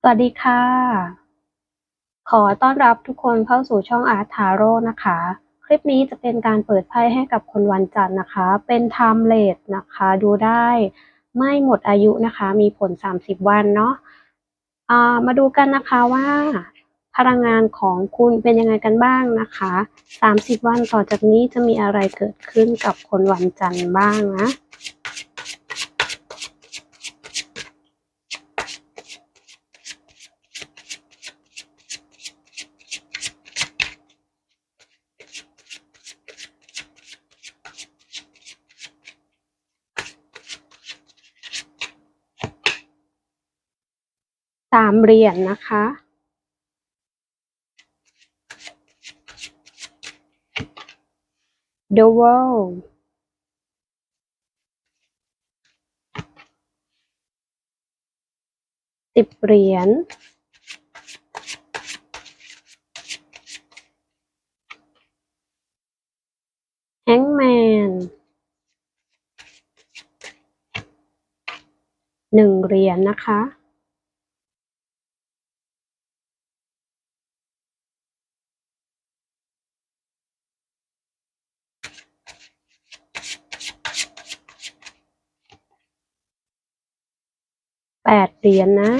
สวัสดีค่ะ ขอต้อนรับทุกคนเข้าสู่ช่องอาร์ตทาโร่นะคะ คลิปนี้จะเป็นการเปิดไพ่ให้กับคนวันจันทร์นะคะ เป็นไทม์เลสนะคะ ดูได้ไม่หมดอายุนะคะ มีผล 30 วันเนาะามาดูกันนะคะว่า พลังงานของคุณเป็นยังไงกันบ้างนะคะ 30 วันต่อจากนี้จะมีอะไรเกิดขึ้นกับคนวันจันทร์บ้างนะ สามเหรียญนะคะ The World สิบเหรียญ Hangman หนึ่งเหรียญนะคะ ดเหรียญนะ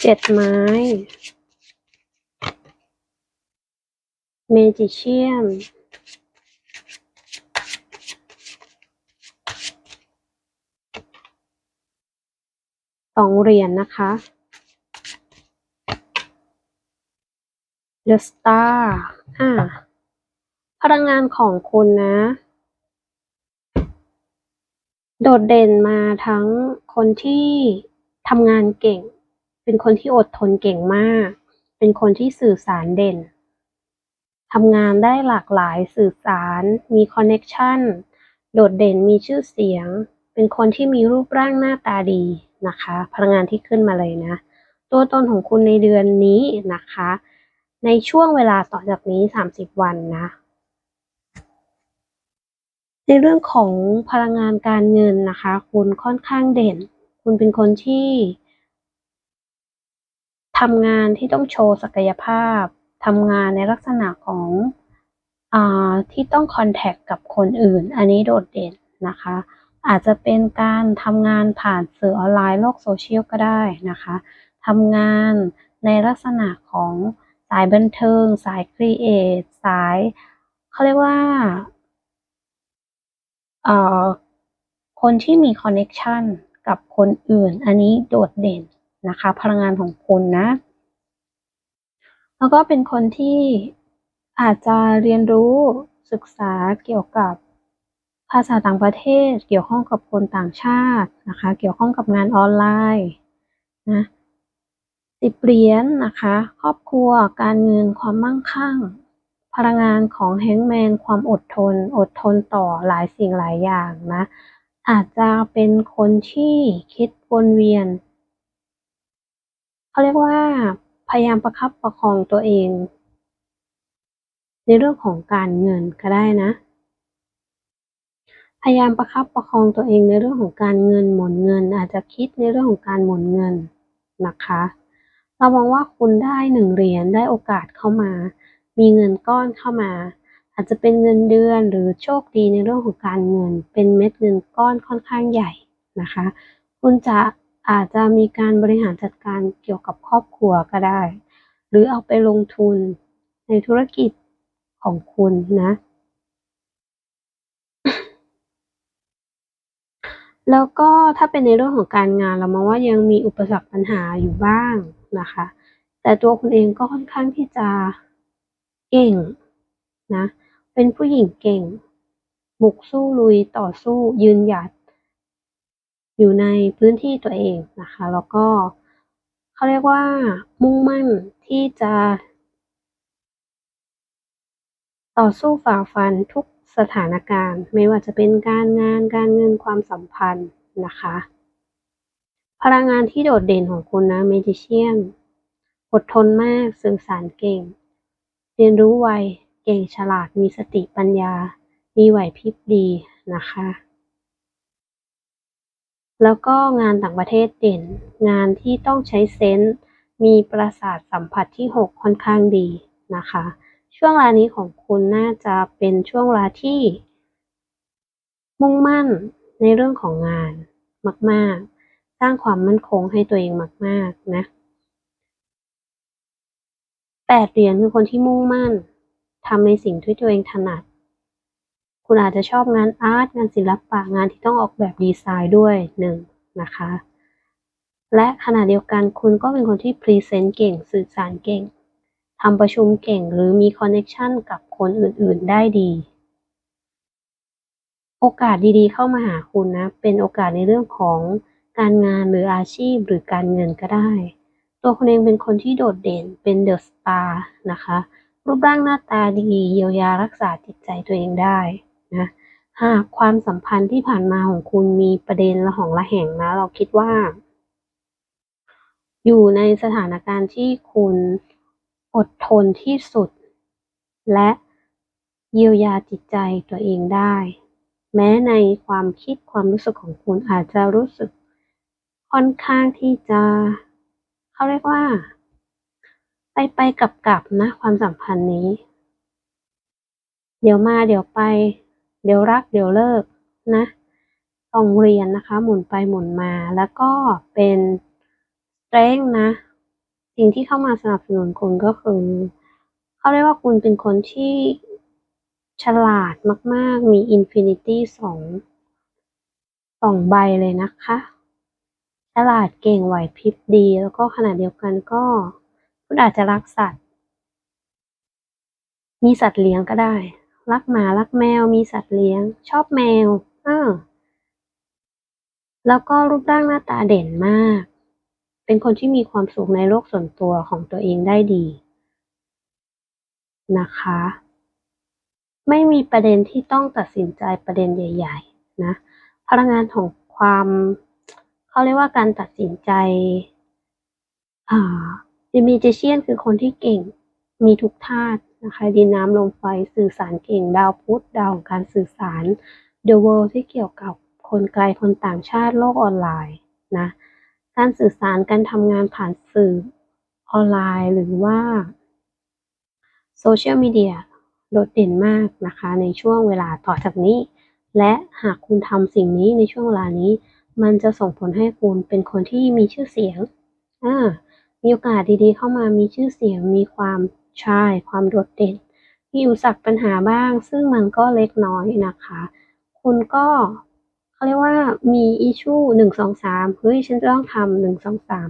เจ็ดไม้ เมจิเชียนสองเหรียญนะคะ The Star อ่า พลังงานของคุณนะ โดดเด่นมาทั้งคนที่ทำงานเก่ง เป็นคนที่อดทนเก่งมาก เป็นคนที่สื่อสารเด่นทำงานได้หลากหลายสื่อสาร มีคอนเน็กชันโดดเด่นมีชื่อเสียง เป็นคนที่มีรูปร่างหน้าตาดีนะคะ พลังงานที่ขึ้นมาเลยนะ ตัวตนของคุณในเดือนนี้นะคะ ในช่วงเวลาต่อจากนี้ 30 วันนะ ในเรื่องของพลังงานการเงินนะคะ คุณค่อนข้างเด่น คุณเป็นคนที่ทำงานที่ต้องโชว์ศักยภาพทำงานในลักษณะของอที่ต้องคอนแทคกับคนอื่น อันนี้โดดเด่นนะคะ อาจจะเป็นการทำงานผ่านสื่อออนไลน์โลกโซเชียลก็ได้นะคะทำงานในลักษณะของสายบันเทิง สายครีเอทสายเขาเรียกว่า คนที่มีคอนเน็ชันกับคนอื่น อันนี้โดดเด่นนะคะ พลังงานของคุณนะ แล้วก็เป็นคนที่อาจจะเรียนรู้ศึกษาเกี่ยวกับภาษาต่างประเทศ เกี่ยวข้องกับคนต่างชาตินะคะ เกี่ยวข้องกับงานออนไลน์นะสิบเหรียญนะคะ ครอบครัว การเงิน ความมั่งคั่ง พลังงานของแฮงแมนความอดทน อดทนต่อหลายสิ่งหลายอย่างนะ อาจจะเป็นคนที่คิดวนเวียนเขาเรียกว่าพยายามประคับประคองตัวเอง ในเรื่องของการเงินก็ได้นะ พยายามประคับประคองตัวเองในเรื่องของการเงินหมุนเงิน อาจจะคิดในเรื่องของการหมุนเงินนะคะ เรามองว่าคุณได้หนึ่งเหรียญได้โอกาสเข้ามา มีเงินก้อนเข้ามา อาจจะเป็นเงินเดือนหรือโชคดีในเรื่องของการเงิน เป็นเม็ดเงินก้อนค่อนข้างใหญ่นะคะ คุณจะอาจจะมีการบริหารจัดการเกี่ยวกับครอบครัวก็ได้ หรือเอาไปลงทุนในธุรกิจของคุณนะ แล้วก็ถ้าเป็นในเรื่องของการงานเรามองว่ายังมีอุปสรรคปัญหาอยู่บ้างนะคะ แต่ตัวคุณเองก็ค่อนข้างที่จะ เก่งนะ เป็นผู้หญิงเก่ง บุกสู้ลุยต่อสู้ยืนหยัด อยู่ในพื้นที่ตัวเองนะคะ แล้วก็เขาเรียกว่า มุ่งมั่นที่จะ ต่อสู้ฝ่าฟันทุกสถานการณ์ ไม่ว่าจะเป็นการงานการเงินความสัมพันธ์นะคะ พลังงานที่โดดเด่นของคุณนะเมจิเชียนอดทนมากสื่อสารเก่ง เรียนรู้ไว เก่งฉลาด มีสติปัญญา มีไหวพริบดีนะคะ แล้วก็งานต่างประเทศเด่น งานที่ต้องใช้เซนส์ มีประสาทสัมผัสที่ 6 ค่อนข้างดีนะคะ ช่วงเวลานี้ของคุณน่าจะเป็นช่วงเวลาที่ มุ่งมั่นในเรื่องของงานมาก ๆ สร้างความมั่นคงให้ตัวเองมาก ๆ นะ แปดเหรียญคือคนที่มุ่งมั่นทำในสิ่งที่ตัวเองถนัด คุณอาจจะชอบงานอาร์ตงานศิลปะงานที่ต้องออกแบบดีไซน์ด้วยหนึ่งนะคะ และขณะเดียวกันคุณก็เป็นคนที่พรีเซนต์เก่งสื่อสารเก่งทำประชุมเก่งหรือมีคอนเน็ชันกับคนอื่นๆได้ดี โอกาสดีๆเข้ามาหาคุณนะ เป็นโอกาสในเรื่องของการงานหรืออาชีพหรือการเงินก็ได้ ตัวคุณเองเป็นคนที่โดดเด่นเป็นเดอะสตาร์นะคะ รูปร่างหน้าตาดีเยียวยารักษาจิตใจตัวเองได้นะหากความสัมพันธ์ที่ผ่านมาของคุณมีประเด็นระหองระแหงนะ เราคิดว่า อยู่ในสถานการณ์ที่คุณอดทนที่สุด และเยียวยาจิตใจตัวเองได้ แม้ในความคิดความรู้สึกของคุณอาจจะรู้สึกค่อนข้างที่จะ เขาเรียกว่า ไปไปกลับกลับนะ ความสัมพันธ์นี้ เดี๋ยวมาเดี๋ยวไป เดี๋ยวรัก เดี๋ยวเลิกนะต้องเรียนนะคะ หมุนไปหมุนมาแล้วก็เป็นเร่งนะ สิ่งที่เข้ามาสนับสนุนคุณก็คือเขาเรียกว่าคุณเป็นคนที่ฉลาดมาก ๆ มีอินฟินิตี้สองสองใบเลยนะคะ ฉลาดเก่งไหวพริบดี แล้วก็ขณะเดียวกันก็คุณอาจจะรักสัตว์ มีสัตว์เลี้ยงก็ได้ รักหมารักแมว มีสัตว์เลี้ยง ชอบแมวเออแล้วก็รูปร่างหน้าตาเด่นมาก เป็นคนที่มีความสุขในโลกส่วนตัวของตัวเองได้ดี นะคะ ไม่มีประเด็นที่ต้องตัดสินใจประเด็นใหญ่ ๆ นะ พลังงานของความ เขาเรียกว่าการตัดสินใจอ่า The Magician คือคนที่เก่งมีทุกธาตุนะคะดินน้ำลมไฟสื่อสารเก่งดาวพุธดาวของการสื่อสาร The World ที่เกี่ยวกับคนไกลคนต่างชาติโลกออนไลน์นะการสื่อสารการทำงานผ่านสื่อออนไลน์หรือว่าโซเชียลมีเดียโดดเด่นมากนะคะในช่วงเวลาต่อจากนี้ และหากคุณทำสิ่งนี้ในช่วงเวลานี้ มันจะส่งผลให้คุณเป็นคนที่มีชื่อเสียงอ่ามีโอกาสดีๆ เข้ามามีชื่อเสียง มีความชาย ความโดดเด่น มีอุปสรรคปัญหาบ้าง ซึ่งมันก็เล็กน้อยนะคะ คุณก็เขาเรียกว่ามีอิชูหนึ่งสองสามเฮ้ยฉันจะต้องทำหนึ่งสองสาม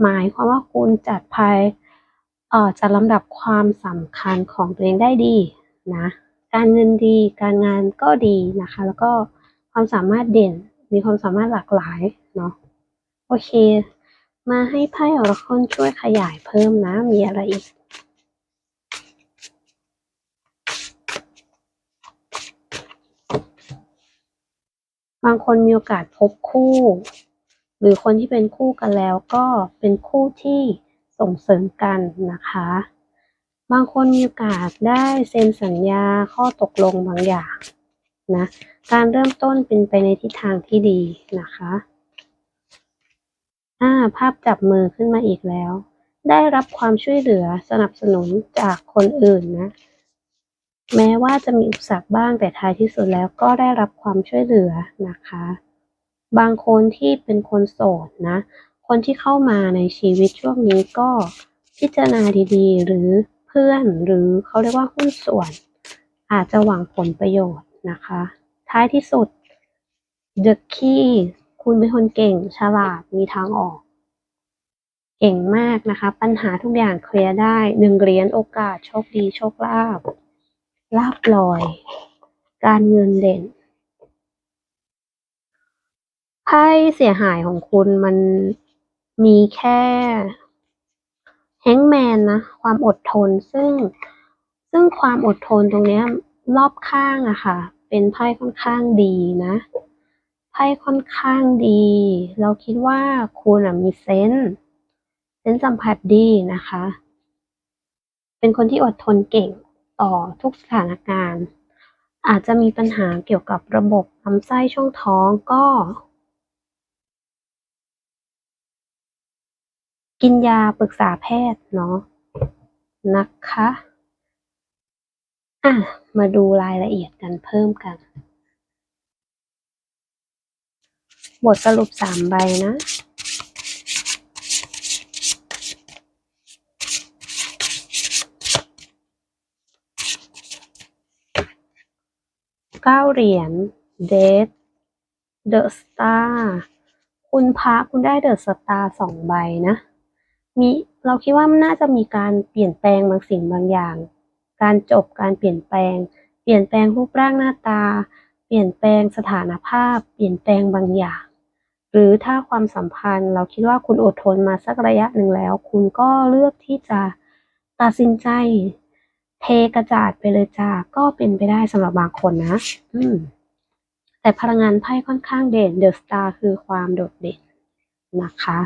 หมายความว่าคุณจัดภายเอ่อจัดลำดับความสำคัญของตัวเองได้ดีนะ การเงินดี การงานก็ดีนะคะ แล้วก็ความสามารถเด่น มีความสามารถหลากหลายเนาะโอเค มาให้ไพ่ออราคลช่วยขยายเพิ่มนะ มีอะไรอีกบางคนมีโอกาสพบคู่ หรือคนที่เป็นคู่กันแล้วก็เป็นคู่ที่ส่งเสริมกันนะคะ บางคนมีโอกาสได้เซ็นสัญญาข้อตกลงบางอย่าง นะ การเริ่มต้นเป็นไปในทิศทางที่ดีนะคะอ่าภาพจับมือขึ้นมาอีกแล้ว ได้รับความช่วยเหลือสนับสนุนจากคนอื่นนะ แม้ว่าจะมีอุปสรรคบ้างแต่ท้ายที่สุดแล้วก็ได้รับความช่วยเหลือนะคะ บางคนที่เป็นคนโสดนะ คนที่เข้ามาในชีวิตช่วงนี้ก็พิจารณาดีๆ หรือเพื่อนหรือเขาเรียกว่าหุ้นส่วน อาจจะหวังผลประโยชน์ นะคะ ท้ายที่สุด The Key คุณเป็นคนเก่ง ฉลาด มีทางออก เก่งมากนะคะ ปัญหาทุกอย่างเคลียร์ได้หนึ่งเหรียญโอกาส โชคดี โชคลาภลาบลอย การเงินเด่นไพ่เสียหายของคุณมันมีแค่แฮงแมนนะ ความอดทนซึ่ง ซึ่งความอดทนตรงเนี้ย รอบข้างอะค่ะ เป็นไพ่ค่อนข้างดีนะไพ่ค่อนข้างดี เราคิดว่าคุณมีเซนส์เซนส์สัมผัสดีนะคะ เป็นคนที่อดทนเก่งต่อทุกสถานการณ์ อาจจะมีปัญหาเกี่ยวกับระบบลำไส้ช่องท้องก็ กินยาปรึกษาแพทย์เนาะนะคะ อะ มาดูรายละเอียดกันเพิ่มกัน บทสรุปสามใบนะเก้าเหรียญเดทเดอะสตาร์คุณพระคุณได้เดอะสตาร์สองใบนะ มีเราคิดว่ามันน่าจะมีการเปลี่ยนแปลงบางสิ่งบางอย่าง การจบการเปลี่ยนแปลง เปลี่ยนแปลงรูปร่างหน้าตา เปลี่ยนแปลงสถานภาพ เปลี่ยนแปลงบางอย่าง หรือถ้าความสัมพันธ์ เราคิดว่าคุณอดทนมาสักระยะหนึ่งแล้ว คุณก็เลือกที่จะตัดสินใจ เทกระจาดไปเลยจ้าก็เป็นไปได้สำหรับบางคนนะ อืมแต่พลังงานไพ่ค่อนข้างเด่นเดอะสตาร์คือความโดดเด่นนะคะ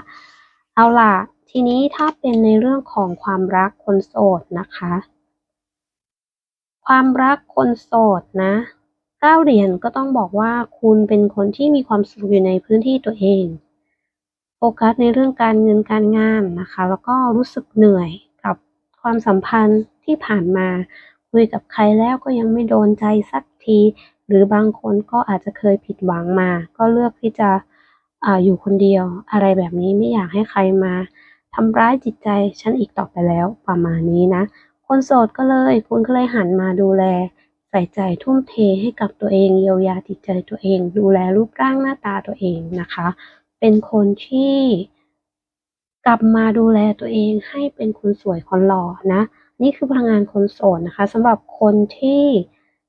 เอาล่ะ ทีนี้ถ้าเป็นในเรื่องของความรักคนโสดนะคะ ความรักคนโสดนะเก้าเหรียญก็ต้องบอกว่าคุณเป็นคนที่มีความสุขอยู่ในพื้นที่ตัวเอง โฟกัสในเรื่องการเงินการงานนะคะ แล้วก็รู้สึกเหนื่อยกับความสัมพันธ์ที่ผ่านมา คุยกับใครแล้วก็ยังไม่โดนใจสักที หรือบางคนก็อาจจะเคยผิดหวังมา ก็เลือกที่จะออยู่คนเดียว อะไรแบบนี้ไม่อยากให้ใครมาทำร้ายจิตใจฉันอีกต่อไปแล้วประมาณนี้นะ คนโสดก็เลย คุณก็เลยหันมาดูแล ใส่ใจทุ่มเทให้กับตัวเองเยียวยาจิตใจตัวเอง ดูแลรูปร่างหน้าตาตัวเองนะคะ เป็นคนที่กลับมาดูแลตัวเองให้เป็นคนสวยคนหล่อนะ นี่คือพลังงานคนโสดนะคะสำหรับคนที่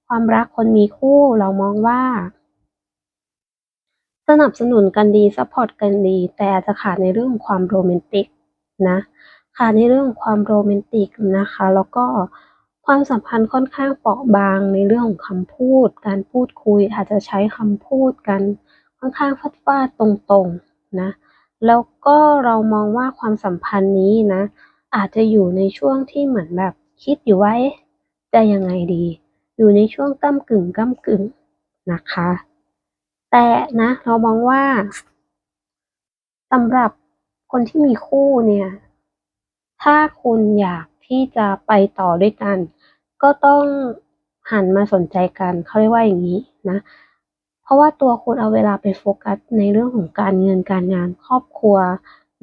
ความรักคนมีคู่เรามองว่า สนับสนุนกันดีซัพพอร์ตกันดี แต่อาจจะขาดในเรื่องของความโรแมนติกนะ ขาดในเรื่องของความโรแมนติกนะคะ แล้วก็ความสัมพันธ์ค่อนข้างเปราะบางในเรื่องของคำพูด การพูดคุยอาจจะใช้คำพูดกันค่อนข้างฟาดฟาดตรงๆนะแล้วก็เรามองว่าความสัมพันธ์นี้นะ อาจจะอยู่ในช่วงที่เหมือนแบบคิดอยู่ว่าจะยังไงดี อยู่ในช่วงก้ากึ่งก้ากึ่งนะคะ แต่นะเรามองว่าสำหรับคนที่มีคู่เนี่ย ถ้าคุณอยากที่จะไปต่อด้วยกัน ก็ต้องหันมาสนใจกันเขาเรียกว่าอย่างนี้นะ เพราะว่าตัวคุณเอาเวลาไปโฟกัสในเรื่องของการเงินการงานครอบครัว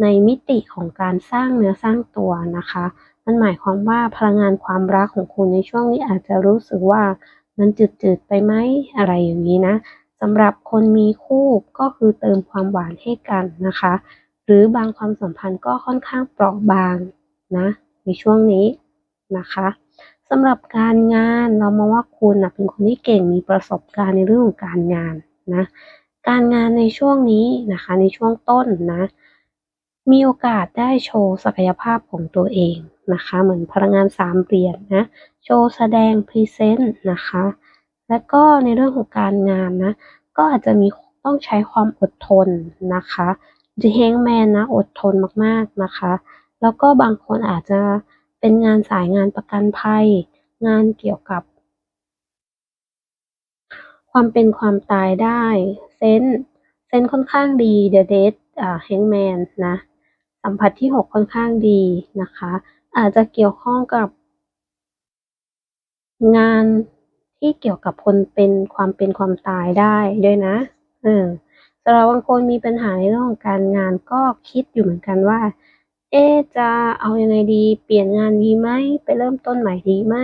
ในมิติของการสร้างเนื้อสร้างตัวนะคะ มันหมายความว่าพลังงานความรักของคุณในช่วงนี้อาจจะรู้สึกว่ามันจืดๆไปไหมอะไรอย่างนี้นะสำหรับคนมีคู่ก็คือเติมความหวานให้กันนะคะ หรือบางความสัมพันธ์ก็ค่อนข้างเปราะบาง นะในช่วงนี้นะคะสำหรับการงานเรามองว่าคุณนะเป็นคนที่เก่งมีประสบการณ์ในเรื่องของการงานนะการงานในช่วงนี้นะคะในช่วงต้นนะมีโอกาสได้โชว์ศักยภาพของตัวเองนะคะเหมือนพลังงานสามเหรียญนะโชว์แสดงพรีเซนต์นะคะและก็ในเรื่องของการงานนะก็อาจจะมีต้องใช้ความอดทนนะคะ The Hangman นะอดทนมากๆนะคะ แล้วก็บางคนอาจจะเป็นงานสายงานประกันภัย งานเกี่ยวกับ ความเป็นความตายได้ เซนเซนค่อนข้างดี The Death อ่า Hangman นะ สัมผัสที่หกค่อนข้างดีนะคะ อาจจะเกี่ยวข้องกับ งานที่เกี่ยวกับคนเป็นความเป็นความตายได้ด้วยนะเออสำหรับบางคนมีปัญหาในเรื่องของการงานก็คิดอยู่เหมือนกันว่า เอ๊จะเอายังไงดี เปลี่ยนงานดีไหม ไปเริ่มต้นใหม่ดีไหม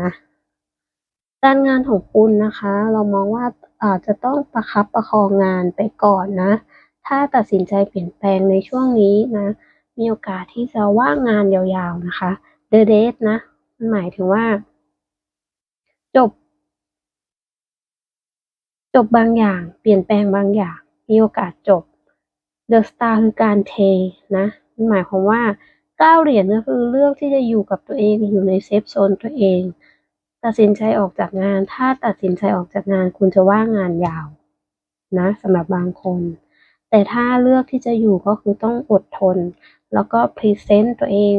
นะการงานของคุณนะคะ เรามองว่าอาจจะต้องประคับประคองงานไปก่อนนะ ถ้าตัดสินใจเปลี่ยนแปลงในช่วงนี้นะ มีโอกาสที่จะว่างงานยาวๆนะคะ The Date นะ มันหมายถึงว่า จบ จบบางอย่าง เปลี่ยนแปลงบางอย่าง มีโอกาสจบ The Star คือการเทนะ หมายความว่าเก้าเหรียญก็คือเลือกที่จะอยู่กับตัวเองอยู่ในเซฟโซนตัวเอง ตัดสินใจออกจากงาน ถ้าตัดสินใจออกจากงาน คุณจะว่างงานยาวนะสำหรับบางคน แต่ถ้าเลือกที่จะอยู่ก็คือต้องอดทน แล้วก็พรีเซนต์ตัวเอง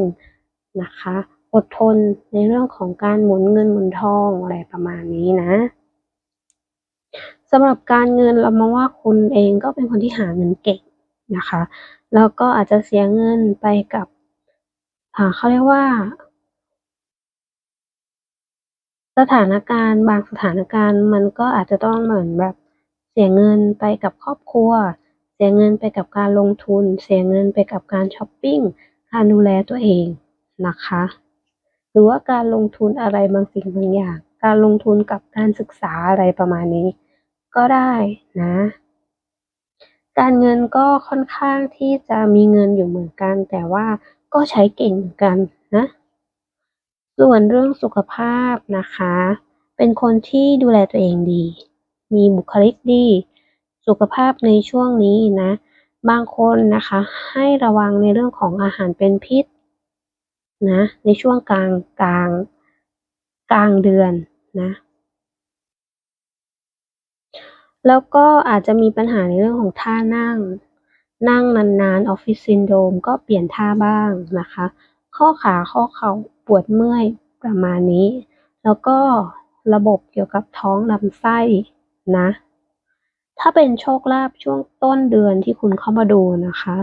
นะคะ อดทนในเรื่องของการหมุนเงินหมุนทองอะไรประมาณนี้นะสำหรับการเงินเรามองว่าคุณเองก็เป็นคนที่หาเงินเก่งนะคะ แล้วก็อาจจะเสียเงินไปกับอ่าเขาเรียกว่า สถานการณ์บางสถานการณ์มันก็อาจจะต้องเหมือนแบบเสียเงินไปกับครอบครัว เสียเงินไปกับการลงทุน เสียเงินไปกับการช้อปปิ้ง การดูแลตัวเองนะคะ หรือว่าการลงทุนอะไรบางสิ่งบางอย่าง การลงทุนกับการศึกษาอะไรประมาณนี้ ก็ได้นะ การเงินก็ค่อนข้างที่จะมีเงินอยู่เหมือนกัน แต่ว่าก็ใช้เก่งเหมือนกันนะส่วนเรื่องสุขภาพนะคะ เป็นคนที่ดูแลตัวเองดี มีบุคลิกดี สุขภาพในช่วงนี้นะ บางคนนะคะ ให้ระวังในเรื่องของอาหารเป็นพิษนะในช่วงกลางกลางกลางเดือนนะ แล้วก็อาจจะมีปัญหาในเรื่องของท่านั่ง นั่งนานๆออฟฟิศซินโดรมก็เปลี่ยนท่าบ้างนะคะ ข้อขาข้อเข่าปวดเมื่อยประมาณนี้ แล้วก็ระบบเกี่ยวกับท้องลำไส้นะ ถ้าเป็นโชคลาภช่วงต้นเดือนที่คุณเข้ามาดูนะคะ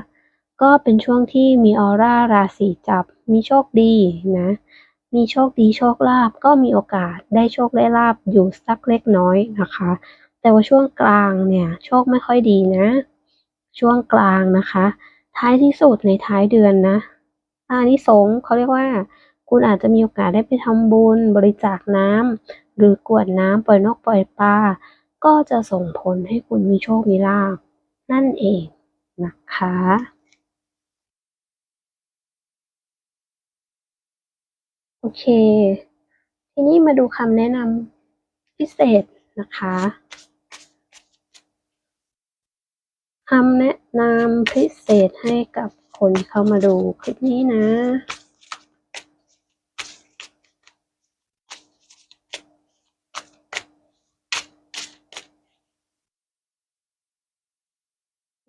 ก็เป็นช่วงที่มีออร่าราศีจับ มีโชคดีนะ มีโชคดีโชคลาภก็มีโอกาสได้โชคได้ลาภอยู่สักเล็กน้อยนะคะ แต่ว่าช่วงกลางเนี่ย โชคไม่ค่อยดีนะ ช่วงกลางนะคะ ท้ายที่สุดในท้ายเดือนนะอานิสงส์เขาเรียกว่า คุณอาจจะมีโอกาสได้ไปทำบุญ บริจาคน้ำหรือกวดน้ำปล่อยนกปล่อยปลาก็จะส่งผลให้คุณมีโชคมีลาภนั่นเองนะคะโอเค ทีนี้มาดูคำแนะนำพิเศษนะคะ คำแนะนำพิเศษให้กับคนเข้ามาดูคลิปนี้นะ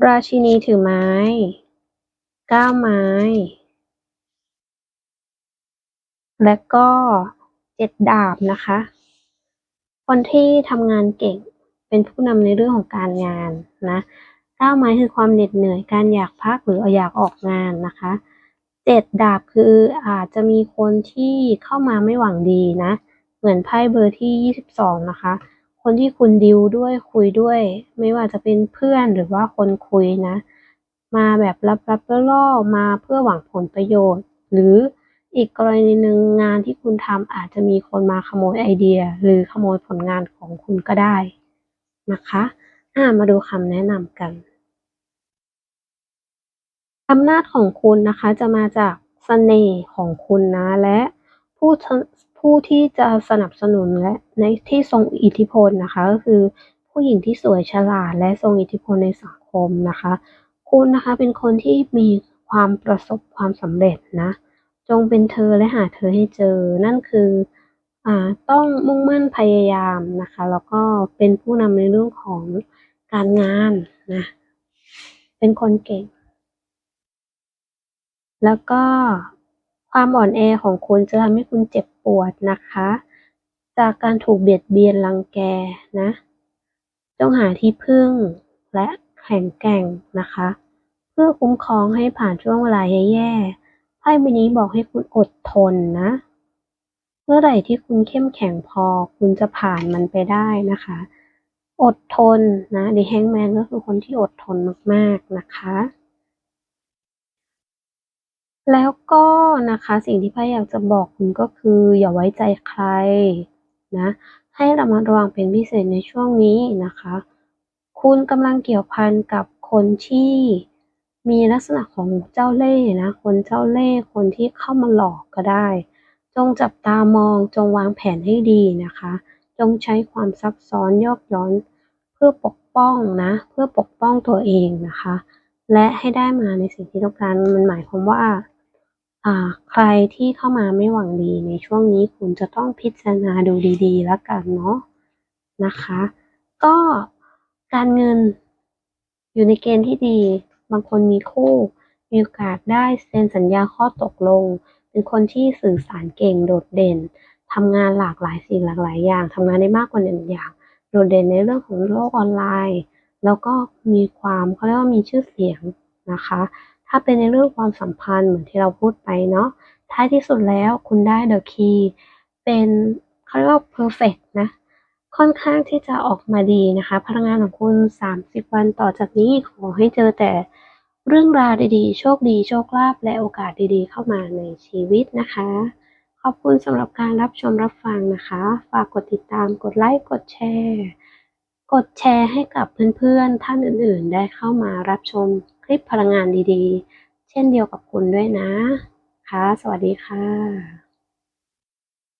ราชินีถือไม้เก้าไม้ และก็เจ็ดดาบนะคะ คนที่ทำงานเก่งเป็นผู้นำในเรื่องของการงานนะ เก้าไม้คือความเหน็ดเหนื่อยการอยากพักหรืออยากออกงานนะคะเจ็ดดาบคืออาจจะมีคนที่เข้ามาไม่หวังดีนะ เหมือนไพ่เบอร์ที่ยี่สิบสองนะคะ คนที่คุณดิวด้วยคุยด้วย ไม่ว่าจะเป็นเพื่อนหรือว่าคนคุยนะ มาแบบรับๆล่อๆมาเพื่อหวังผลประโยชน์ หรืออีกกรณีหนึ่งงานที่คุณทำอาจจะมีคนมาขโมยไอเดีย หรือขโมยผลงานของคุณก็ได้นะคะอ่ามาดูคำแนะนำกัน อำนาจของคุณนะคะจะมาจากเสน่ห์ของคุณนะ และผู้ผู้ที่จะสนับสนุนและในที่ทรงอิทธิพลนะคะ ก็คือผู้หญิงที่สวยฉลาด และทรงอิทธิพลในสังคมนะคะ คุณนะคะเป็นคนที่มีความประสบความสำเร็จนะ จงเป็นเธอและหาเธอให้เจอ นั่นคืออ่าต้องมุ่งมั่นพยายามนะคะ แล้วก็เป็นผู้นำในเรื่องของการงานนะ เป็นคนเก่ง แล้วก็ความอ่อนแอของคุณจะทำให้คุณเจ็บปวดนะคะ จากการถูกเบียดเบียนรังแกนะ จงหาที่พึ่งและแข็งแกร่งนะคะ เพื่อคุ้มครองให้ผ่านช่วงเวลาแย่ๆไพ่ใบนี้บอกให้คุณอดทนนะ เมื่อไหร่ที่คุณเข้มแข็งพอ คุณจะผ่านมันไปได้นะคะ อดทนนะดีแฮงแมนก็คือคนที่อดทนมากๆนะคะ แล้วก็นะคะ สิ่งที่ไพ่อยากจะบอกคุณก็คือ อย่าไว้ใจใครนะ ให้ระมัดระวังเป็นพิเศษในช่วงนี้นะคะ คุณกำลังเกี่ยวพันกับคนที่มีลักษณะของเจ้าเล่ห์นะ คนเจ้าเล่ห์คนที่เข้ามาหลอกก็ได้ จงจับตามองจงวางแผนให้ดีนะคะ จงใช้ความซับซ้อนยอกย้อน เพื่อปกป้องนะ เพื่อปกป้องตัวเองนะคะ และให้ได้มาในสิ่งที่ต้องการมันหมายความว่าใครที่เข้ามาไม่หวังดีในช่วงนี้คุณจะต้องพิจารณาดูดีๆ แล้วกันเนาะนะคะ ก็การเงินอยู่ในเกณฑ์ที่ดี บางคนมีคู่ มีโอกาสได้เซ็นสัญญาข้อตกลง เป็นคนที่สื่อสารเก่งโดดเด่นทำงานหลากหลายสิ่งหลากหลายอย่างทำงานได้มากกว่าหนึ่งอย่าง โดดเด่นในเรื่องของโลกออนไลน์ แล้วก็มีความเขาเรียกว่ามีชื่อเสียงนะคะ ถ้าเป็นในเรื่องความสัมพันธ์เหมือนที่เราพูดไปเนาะท้ายที่สุดแล้วคุณได้ The Key เป็นเขาเรียกว่า perfect นะ ค่อนข้างที่จะออกมาดีนะคะ พลังงานของคุณ 30 วันต่อจากนี้ขอให้เจอแต่เรื่องราวดีๆ โชคดี โชคลาภและโอกาสดีๆ เข้ามาในชีวิตนะคะ ขอบคุณสำหรับการรับชมรับฟังนะคะ ฝากกดติดตามกดไลค์กดแชร์ กดแชร์ให้กับเพื่อนๆ ท่านอื่นๆ ได้เข้ามารับชมคลิปพลังงานดีๆ เช่นเดียวกับคุณด้วยนะ ค่ะ สวัสดีค่ะ